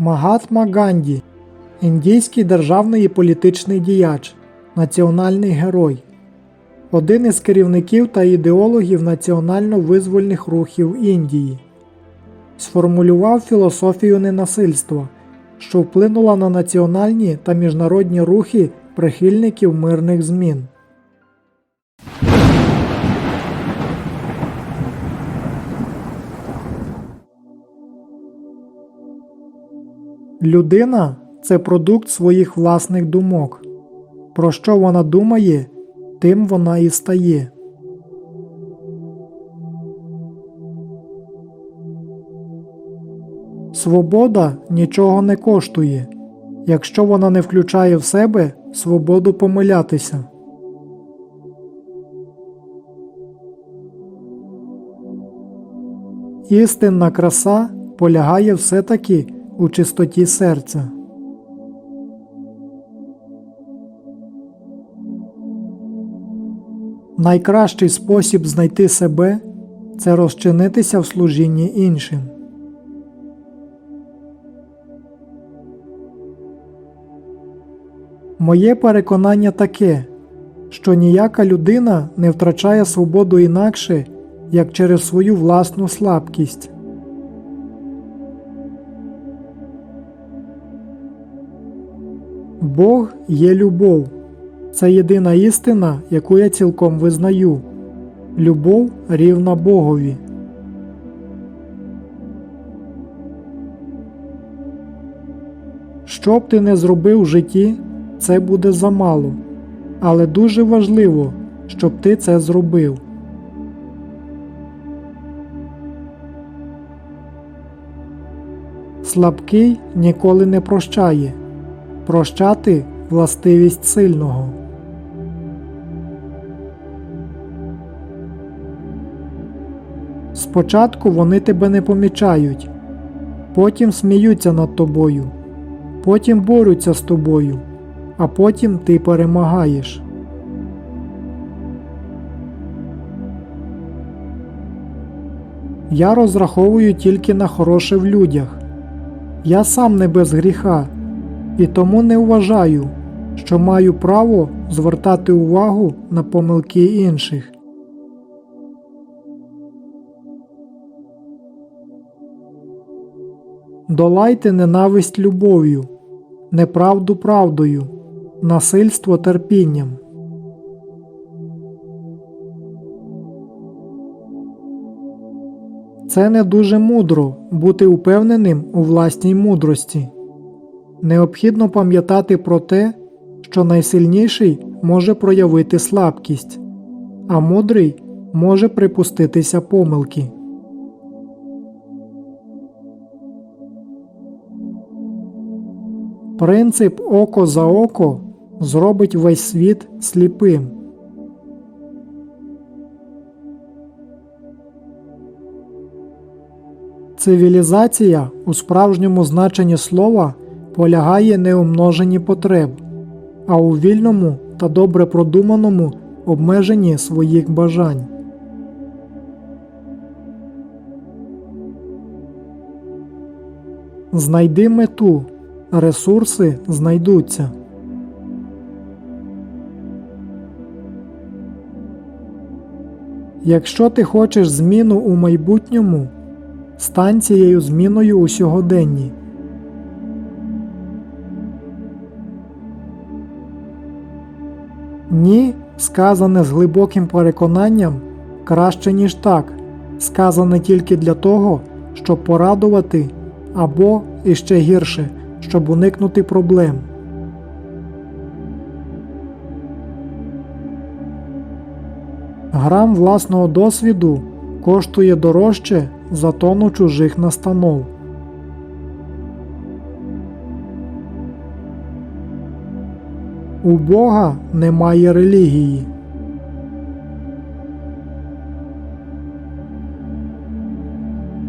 Магатма Ганді індійський державний і політичний діяч, національний герой, один із керівників та ідеологів національно-визвольних рухів Індії. Сформулював філософію ненасильства, що вплинула на національні та міжнародні рухи прихильників мирних змін. Людина це продукт своїх власних думок. Про що вона думає, тим вона і стає. Свобода нічого не коштує, якщо вона не включає в себе свободу помилятися. Істинна краса полягає все-таки у чистоті серця. Найкращий спосіб знайти себе це розчинитися в служінні іншим. Моє переконання таке, що ніяка людина не втрачає свободу інакше, як через свою власну слабкість. Бог є любов. Це єдина істина, яку я цілком визнаю. Любов рівна Богові. Що б ти не зробив в житті, це буде замало. Але дуже важливо, щоб ти це зробив. Слабкий ніколи не прощає. Прощати властивість сильного. Спочатку вони тебе не помічають, потім сміються над тобою, потім борються з тобою, а потім ти перемагаєш. Я розраховую тільки на хороше в людях. Я сам не без гріха, і тому не вважаю, що маю право звертати увагу на помилки інших. Долайте ненависть любов'ю, неправду правдою, насильство терпінням. Це не дуже мудро бути упевненим у власній мудрості. Необхідно пам'ятати про те, що найсильніший може проявити слабкість, а мудрий може припуститися помилки. Принцип око за око зробить весь світ сліпим. Цивілізація у справжньому значенні слова полягає не у множенні потреб, а у вільному та добре продуманому обмеженні своїх бажань. Знайди мету, ресурси знайдуться. Якщо ти хочеш зміну у майбутньому, стань цією зміною у сьогоденні. Ні, сказане з глибоким переконанням, краще, ніж так, сказане тільки для того, щоб порадувати, або, іще гірше, щоб уникнути проблем. Грам власного досвіду коштує дорожче за тону чужих настанов. У Бога немає релігії.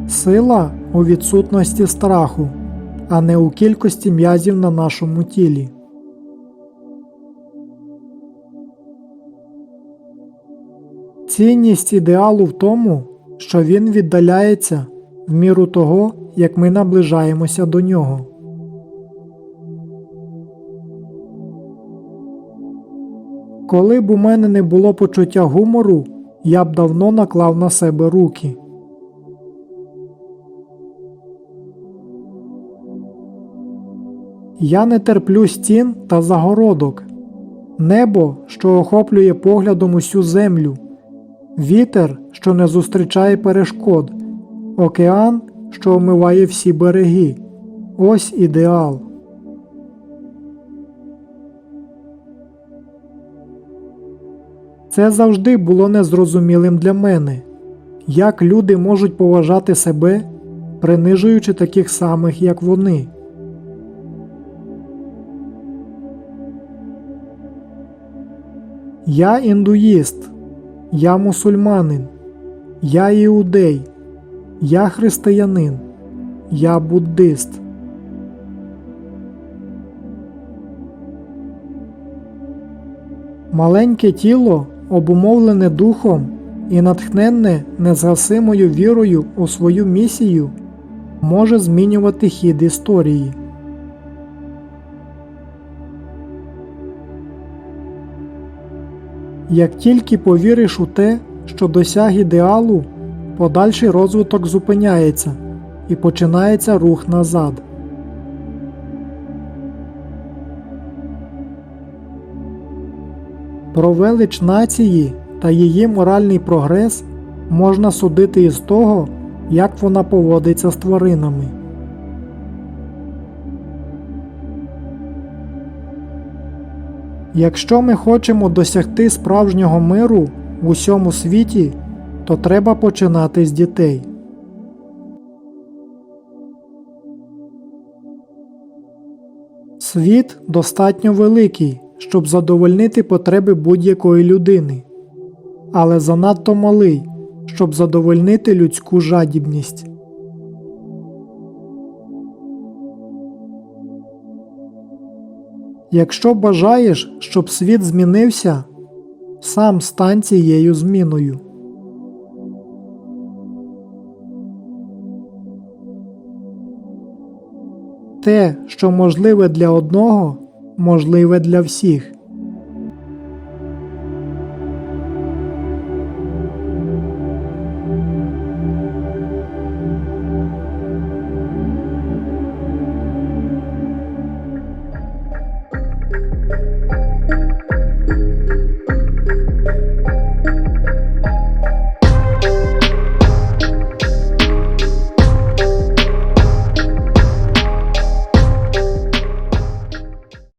Сила у відсутності страху, а не у кількості м'язів на нашому тілі. Цінність ідеалу в тому, що він віддаляється в міру того, як ми наближаємося до нього. Коли б у мене не було почуття гумору, я б давно наклав на себе руки. Я не терплю стін та загородок, небо, що охоплює поглядом усю землю, вітер, що не зустрічає перешкод, океан, що омиває всі береги. Ось ідеал. Це завжди було незрозумілим для мене, як люди можуть поважати себе, принижуючи таких самих, як вони. Я індуїст, я мусульманин, я іудей, я християнин, я буддист. Маленьке тіло, обумовлене духом і натхненне незгасимою вірою у свою місію, може змінювати хід історії. Як тільки повіриш у те, що досяг ідеалу, подальший розвиток зупиняється і починається рух назад. Про велич нації та її моральний прогрес можна судити із того, як вона поводиться з тваринами. Якщо ми хочемо досягти справжнього миру в усьому світі, то треба починати з дітей. Світ достатньо великий, щоб задовольнити потреби будь-якої людини, але занадто малий, щоб задовольнити людську жадібність. Якщо бажаєш, щоб світ змінився, сам стань цією зміною. Те, що можливе для одного, можливе для всіх.